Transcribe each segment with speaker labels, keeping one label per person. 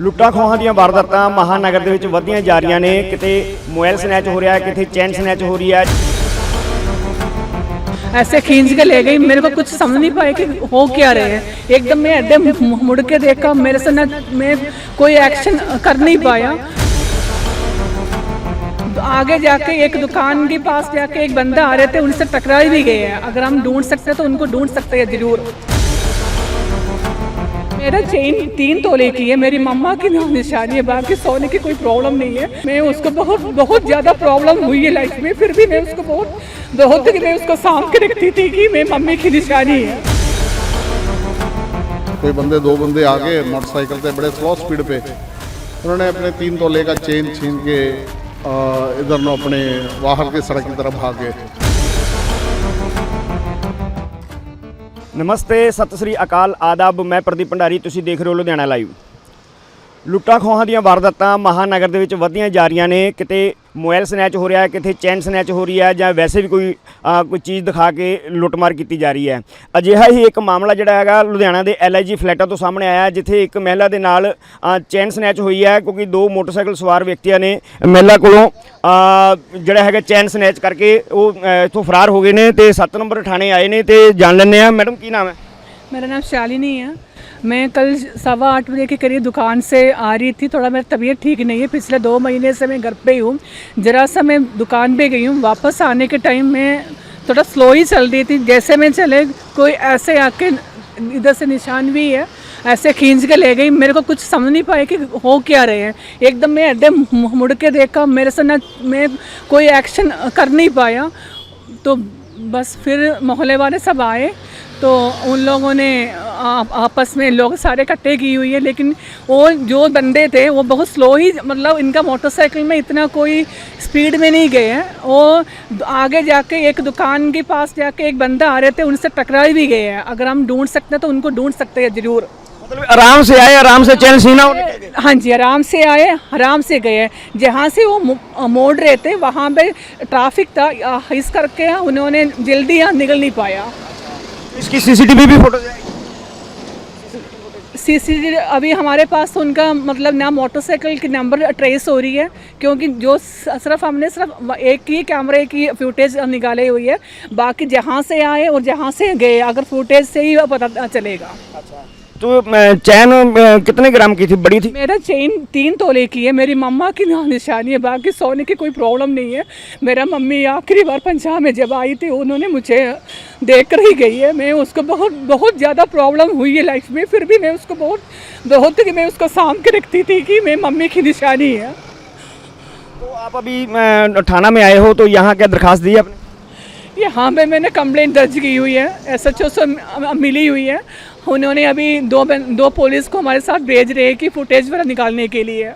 Speaker 1: ਲੁੱਟਾਂ ਖੋਹਾਂ ਦੀਆਂ ਵਾਰਦਾਤਾਂ ਮਹਾਨਗਰ ਦੇ ਵਿੱਚ ਵਧੀਆਂ ਜਾ ਰਹੀਆਂ ਨੇ ਕਿਤੇ ਮੋਬਾਈਲ ਸਨੈਚ ਹੋ ਰਿਹਾ ਹੈ ਕਿਤੇ ਚੈਨ ਸਨੈਚ ਹੋ ਰਹੀ ਹੈ
Speaker 2: ऐसे खींच के ले गई मेरे को कुछ समझ नहीं पाए कि हो क्या रहे हैं एकदम मैं एकदम मुड़ के देखा मेरे से ना मैं कोई एक्शन कर नहीं पाया आगे जाके एक दुकान के पास जाके एक बंदा आ रहे थे उनसे टकरा भी गए हैं अगर हम ढूंढ सकते हैं तो उनको ढूंढ सकते हैं जरूर मेरा चेन तीन तोले की है। मेरी मम्मा की निशानी है, बाकी सोने की कोई प्रॉब्लम नहीं है। मैं उसको बहुत बहुत ज़्यादा प्रॉब्लम हुई है लाइफ में, फिर भी मैं उसको बहुत बहुत मैं उसको साम के रखती थी कि मेरी मम्मी की निशानी है।
Speaker 3: कोई बंदे, दो बंदे आ गए मोटरसाइकिल पे, बड़े स्लो स्पीड पे। उन्होंने अपने तीन तोले का चेन छीन के इधर नो अपने बाहर की सड़क की तरफ़ भाग
Speaker 1: ਨਮਸਤੇ, ਸਤਿ ਸ੍ਰੀ ਅਕਾਲ, ਆਦਾਬ, ਮੈਂ ਪ੍ਰਦੀਪ ਭੰਡਾਰੀ, ਤੁਸੀਂ ਦੇਖ ਰਹੇ ਹੋ ਲੁਧਿਆਣਾ ਲਾਈਵ। ਲੁੱਟਾਂ ਖੋਹਾਂ ਦੀਆਂ ਵਾਰਦਾਤਾਂ ਮਹਾਨਗਰ ਦੇ ਵਿੱਚ ਵਧੀਆਂ ਜਾ ਰਹੀਆਂ ਨੇ। ਕਿਤੇ ਮੋਬਾਈਲ ਸਨੈਚ ਹੋ ਰਿਹਾ ਕਿਤੇ ਚੈਨ ਸਨੈਚ ਹੋ ਰਹੀ ਹੈ, ਜਾਂ ਵੈਸੇ ਵੀ ਕੋਈ ਕੋਈ ਚੀਜ਼ ਦਿਖਾ ਕੇ ਲੁੱਟਮਾਰ ਕੀਤੀ ਜਾ ਰਹੀ ਹੈ। ਅਜਿਹਾ ਹੀ ਇੱਕ ਮਾਮਲਾ ਜਿਹੜਾ ਹੈਗਾ ਲੁਧਿਆਣਾ ਦੇ ਐਲਆਈਜੀ ਫਲੈਟਾਂ ਤੋਂ ਸਾਹਮਣੇ ਆਇਆ ਜਿੱਥੇ ਇੱਕ ਮਹਿਲਾ ਦੇ ਨਾਲ ਚੈਨ ਸਨੈਚ ਹੋਈ ਹੈ, ਕਿਉਂਕਿ ਦੋ ਮੋਟਰਸਾਈਕਲ ਸਵਾਰ ਵਿਅਕਤੀਆਂ ਨੇ ਮਹਿਲਾ ਕੋਲੋਂ ਜਿਹੜਾ ਹੈਗਾ ਚੈਨ ਸਨੈਚ ਕਰਕੇ ਉਹ ਅ, ਇੱਥੋਂ ਫਰਾਰ ਹੋ ਗਏ ਨੇ ਤੇ 7 ਨੰਬਰ ਥਾਣੇ ਆਏ ਨੇ ਤੇ ਜਾਣ ਲੈਂਦੇ ਆ ਮੈਡਮ ਕੀ ਨਾਮ ਹੈ
Speaker 2: मेरा नाम शालिनी है मैं कल सवा आठ बजे के करीब दुकान से आ रही थी थोड़ा मेरा तबीयत ठीक नहीं है पिछले दो महीने से मैं घर पे ही हूँ ज़रा सा मैं दुकान पे गई हूँ वापस आने के टाइम मैं थोड़ा स्लो ही चल रही थी जैसे मैं चले कोई ऐसे आके इधर से निशान भी है ऐसे खींच के ले गई। मेरे को कुछ समझ नहीं पाए कि हो क्या रहे हैं। एकदम मैं एकदम मुड़ के देखा, मेरे से ना, मैं कोई एक्शन कर नहीं पाया। तो बस फिर मोहल्ले वाले सब आए तो उन लोगों ने आ- आपस में लोग सारे इकट्ठे की हुई है, लेकिन वो जो बंदे थे, वो बहुत स्लो ही मतलब इनका मोटरसाइकिल में इतना कोई स्पीड में नहीं गए हैं। वो आगे जाके एक दुकान के पास जाके एक बंदा आ रहे थे, उनसे टकरा भी गए हैं। अगर हम ढूंढ सकते हैं तो उनको ढूंढ सकते हैं, ज़रूर।
Speaker 1: मतलब आराम से आए आराम से चैन सीना
Speaker 2: हाँ जी आराम से आए आराम से गए। जहाँ से वो मोड़ रहे थे वहाँ पे ट्रैफ़िक था। इस करके उन्होंने जल्दी यहाँ निकल नहीं पाया।
Speaker 1: इसकी सीसीटीवी भी फ़ोटो
Speaker 2: सीसीटीवी अभी हमारे पास तो उनका मतलब ना मोटरसाइकिल की नंबर ट्रेस हो रही है क्योंकि जो सिर्फ़ हमने सिर्फ़ एक ही कैमरे की फुटेज निकाली हुई है। बाकी जहाँ से आए और जहाँ से गए अगर फुटेज से ही पता चलेगा।
Speaker 1: तो चैन कितने ग्राम की थी? बड़ी थी?
Speaker 2: मेरा चेन तीन तोले की है। मेरी मम्मा की निशानी है। बाकी सोने की कोई प्रॉब्लम नहीं है। मेरा मम्मी आखिरी बार पंजाब में जब आई थी उन्होंने मुझे देख कर ही गई है। मैं उसको बहुत बहुत ज़्यादा प्रॉब्लम हुई है लाइफ में। फिर भी मैं उसको बहुत बहुत कि मैं उसको साम के रखती थी कि मेरी मम्मी की निशानी है।
Speaker 1: तो आप अभी थाना में आए हो तो यहाँ क्या दरखास्त दी है आपने?
Speaker 2: यहाँ पे मैंने कंप्लेंट दर्ज की हुई है। एस एच ओ से मिली हुई है। उन्होंने अभी दो बन- दो पुलिस को हमारे साथ भेज रहे हैं कि फुटेज वगैरह निकालने के लिए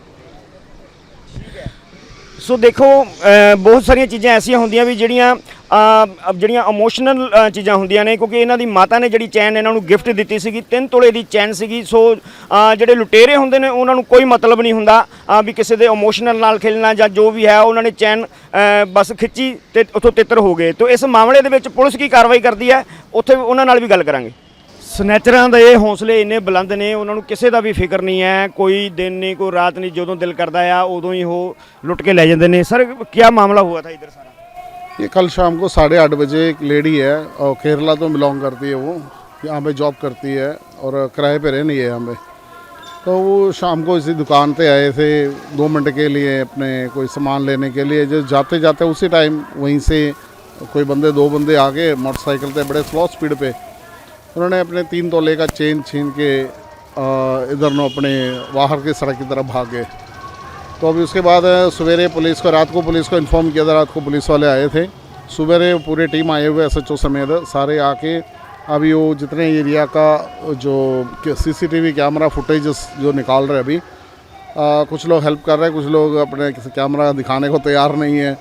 Speaker 1: ਸੋ ਦੇਖੋ ਅ, ਬਹੁਤ ਸਾਰੀਆਂ ਚੀਜ਼ਾਂ ਐਸੀਆਂ ਹੁੰਦੀਆਂ ਵੀ ਜਿਹੜੀਆਂ ਅ, ਜਿਹੜੀਆਂ ਇਮੋਸ਼ਨਲ ਚੀਜ਼ਾਂ ਹੁੰਦੀਆਂ ਨੇ ਕਿਉਂਕਿ ਇਹਨਾਂ ਦੀ ਮਾਤਾ ਨੇ ਜਿਹੜੀ ਚੈਨ ਇਹਨਾਂ ਨੂੰ ਗਿਫਟ ਦਿੱਤੀ ਸੀਗੀ 3 ਤੋਲੇ ਦੀ ਚੈਨ ਸੀਗੀ ਸੋ ਅ, ਜਿਹੜੇ ਲੁਟੇਰੇ ਹੁੰਦੇ ਨੇ ਉਹਨਾਂ ਨੂੰ ਕੋਈ ਮਤਲਬ ਨਹੀਂ ਹੁੰਦਾ ਅ, ਵੀ ਕਿਸੇ ਦੇ ਇਮੋਸ਼ਨਲ ਨਾਲ ਖੇਲਣਾ ਜਾਂ ਜੋ ਵੀ ਹੈ ਉਹਨਾਂ ਨੇ ਚੈਨ ਅ, ਬਸ ਖਿੱਚੀ ਤੇ ਉੱਥੋਂ ਤਿੱਤਰ ਹੋ ਗਏ ਤੋਂ ਇਸ ਮਾਮਲੇ ਦੇ ਵਿੱਚ ਪੁਲਿਸ ਕੀ ਕਾਰਵਾਈ ਕਰਦੀ ਹੈ ਉੱਥੇ ਉਹਨਾਂ ਨਾਲ ਵੀ ਗੱਲ ਕਰਾਂਗੇ ਸਨੈਚਰਾਂ ਦੇ ਹੌਸਲੇ ਇੰਨੇ ਬੁਲੰਦ ਨੇ ਉਹਨਾਂ ਨੂੰ ਕਿਸੇ ਦਾ ਵੀ ਫਿਕਰ ਨਹੀਂ ਹੈ ਕੋਈ ਦਿਨ ਨਹੀਂ ਕੋਈ ਰਾਤ ਨਹੀਂ ਜਦੋਂ ਦਿਲ ਕਰਦਾ ਆ ਉਦੋਂ ਹੀ ਉਹ ਲੁੱਟ ਕੇ ਲੈ ਜਾਂਦੇ ਨੇ ਸਰ ਕੀ ਮਾਮਲਾ ਹੁਆ था इधर सारा
Speaker 3: ये कल शाम को साढ़े आठ बजे एक लेडी है और केरला तो बिलोंग करती है वो यहाँ पे जॉब करती है और किराए पे रह नहीं है यहाँ पे तो वो शाम को इसी दुकान पे आए थे दो मिनट के लिए अपने कोई सामान लेने के लिए जो जाते जाते उसी टाइम वहीं से कोई बंदे दो बंदे आ गए मोटरसाइकिल पे बड़े स्लो स्पीड पे उन्होंने अपने तीन तोले का चेन छीन के इधर नो अपने बाहर की सड़क की तरफ़ भाग। गए तो अभी उसके बाद सवेरे पुलिस को रात को पुलिस को इन्फॉर्म किया था रात को पुलिस वाले आए थे। सवेरे पूरी टीम आए हुए एस एच समेत सारे आके अभी वो जितने एरिया का जो सीसीटीवी कैमरा फुटेज जो निकाल रहे अभी अ, कुछ लोग हेल्प कर रहे हैं कुछ लोग अपने कैमरा दिखाने को तैयार नहीं है।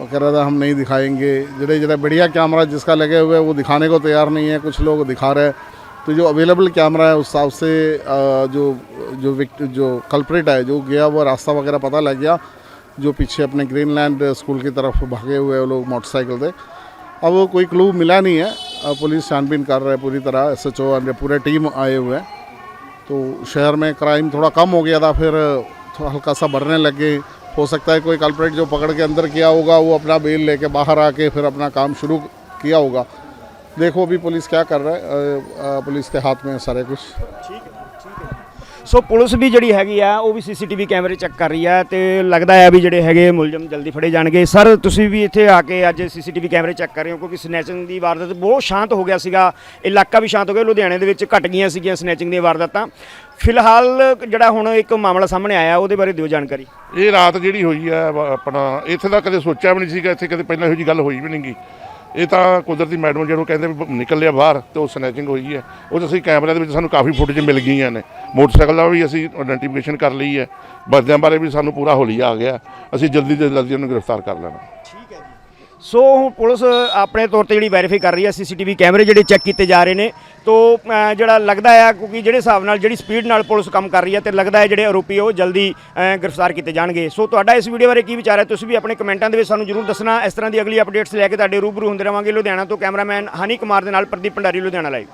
Speaker 3: वो कह रहा था हम नहीं दिखाएँगे। जड़े जड़े बढ़िया कैमरा जिसका लगे हुए वो दिखाने को तैयार नहीं है, कुछ लोग दिखा रहे तो जो अवेलेबल कैमरा है, उस हिसाब से जो जो जो कल्प्रिट है, जो गया वो रास्ता वगैरह पता लग गया, जो पीछे अपने ग्रीनलैंड स्कूल की तरफ़ भागे हुए वो लोग मोटरसाइकिल से। अब वो कोई क्लू मिला नहीं है। पुलिस छानबीन कर रहा है पूरी तरह एस एच ओ पूरे टीम आए हुए हैं। तो शहर में क्राइम थोड़ा कम हो गया था, फिर हल्का सा बढ़ने लग गए। हो सकता है कोई कल्परेट जो पकड़ के अंदर किया होगा, वो अपना बेल लेके बाहर आके फिर अपना काम शुरू किया होगा। देखो अभी पुलिस क्या कर रहा है पुलिस के हाथ में सारे कुछ।
Speaker 1: ਸੋ ਪੁਲਿਸ ਵੀ ਜਿਹੜੀ ਹੈਗੀ ਆ, ਉਹ ਵੀ ਸੀਸੀਟੀਵੀ ਕੈਮਰੇ ਚੈੱਕ ਕਰ ਰਹੀ ਆ ਤੇ ਲੱਗਦਾ ਹੈ ਵੀ ਜਿਹੜੇ ਹੈਗੇ ਮੁਲਜ਼ਮ ਜਲਦੀ ਫੜੇ ਜਾਣਗੇ। ਸਰ, ਤੁਸੀਂ ਵੀ ਇੱਥੇ ਆ ਕੇ ਅੱਜ ਸੀਸੀਟੀਵੀ ਕੈਮਰੇ ਚੈੱਕ ਕਰ ਰਹੇ ਹੋ ਕਿਉਂਕਿ ਸਨੈਚਿੰਗ ਦੀ ਵਾਰਦਾਤ ਬਹੁਤ ਸ਼ਾਂਤ ਹੋ ਗਿਆ ਸੀਗਾ। ਇਲਾਕਾ ਵੀ ਸ਼ਾਂਤ ਹੋ ਗਿਆ, ਲੁਧਿਆਣੇ ਦੇ ਵਿੱਚ ਘਟ ਗਈਆਂ ਸੀਗੀਆਂ ਸਨੈਚਿੰਗ ਦੀਆਂ ਵਾਰਦਾਤਾਂ। ਫਿਲਹਾਲ ਜਿਹੜਾ ਹੁਣ ਇੱਕ ਮਾਮਲਾ ਸਾਹਮਣੇ ਆਇਆ, ਉਹਦੇ ਬਾਰੇ ਦਿਓ ਜਾਣਕਾਰੀ।
Speaker 4: ਇਹ ਰਾਤ ਜਿਹੜੀ ਹੋਈ ਹੈ ਆਪਣਾ, ਇੱਥੇ ਦਾ ਕਦੇ ਸੋਚਿਆ ਵੀ ਨਹੀਂ ਸੀਗਾ, ਇੱਥੇ ਕਦੇ ਪਹਿਲਾਂ ਇਹੋ ਜੀ ਗੱਲ ਹੋਈ ਵੀ ਨਹੀਂਗੀ ਇਹ ਤਾਂ ਕੁਦਰਤੀ ਮੈਡਮ ਜਦੋਂ ਕਹਿੰਦੇ ਵੀ ਨਿਕਲ ਲਿਆ ਬਾਹਰ ਤੇ ਉਹ ਸਨੈਚਿੰਗ ਹੋਈ ਹੈ। ਉਹ ਅਸੀਂ ਕੈਮਰੇ ਦੇ ਵਿੱਚ ਸਾਨੂੰ ਕਾਫੀ ਫੁਟੇਜ ਮਿਲ ਗਈਆਂ ਨੇ। ਮੋਟਰਸਾਈਕਲ ਦਾ ਵੀ ਅਸੀਂ ਆਇਡੈਂਟੀਫਿਕੇਸ਼ਨ ਕਰ ਲਈ ਹੈ। ਬੰਦਿਆਂ ਬਾਰੇ ਵੀ ਸਾਨੂੰ ਪੂਰਾ ਹੋਲੀਆ ਆ ਗਿਆ। ਅਸੀਂ ਜਲਦੀ ਤੋਂ ਜਲਦੀ ਉਹਨੂੰ ਗ੍ਰਿਫਤਾਰ ਕਰ ਲੈਣਾ।
Speaker 1: ਸੋ ਹੁਣ ਪੁਲਿਸ ਆਪਣੇ ਤੌਰ ਤੇ ਜਿਹੜੀ ਵੈਰੀਫਾਈ ਕਰ ਰਹੀ ਹੈ ਸੀਸੀਟੀਵੀ ਕੈਮਰੇ ਜਿਹੜੇ ਚੈੱਕ ਕੀਤੇ ਜਾ ਰਹੇ ਨੇ। ਤੋਂ ਜਿਹੜਾ ਲੱਗਦਾ ਹੈ ਕਿਉਂਕਿ ਜਿਹੜੇ ਹਿਸਾਬ ਨਾਲ ਜਿਹੜੀ ਸਪੀਡ ਨਾਲ ਪੁਲਿਸ ਕੰਮ ਕਰ ਰਹੀ ਹੈ ਤੇ ਲੱਗਦਾ ਹੈ ਜਿਹੜੇ ਆਰੋਪੀ ਉਹ ਜਲਦੀ ਗ੍ਰਿਫਤਾਰ ਕੀਤੇ ਜਾਣਗੇ। ਸੋ, ਤੁਹਾਡਾ ਇਸ ਵੀਡੀਓ ਬਾਰੇ ਕੀ ਵਿਚਾਰ ਹੈ? ਤੁਸੀਂ ਵੀ ਆਪਣੇ ਕਮੈਂਟਾਂ ਦੇ ਵਿੱਚ ਸਾਨੂੰ ਜਰੂਰ ਦੱਸਣਾ। ਇਸ ਤਰ੍ਹਾਂ ਦੀ ਅਗਲੀ ਅਪਡੇਟਸ ਲੈ ਕੇ ਤੁਹਾਡੇ ਰੂਬਰੂ ਹੁੰਦੇ ਰਵਾਂਗੇ। ਲੁਧਿਆਣਾ ਤੋਂ ਕੈਮਰਾਮੈਨ ਹਨੀ ਕੁਮਾਰ ਦੇ ਨਾਲ ਪ੍ਰਦੀਪ ਭੰਡਾਰੀ, ਲੁਧਿਆਣਾ ਲਾਈਵ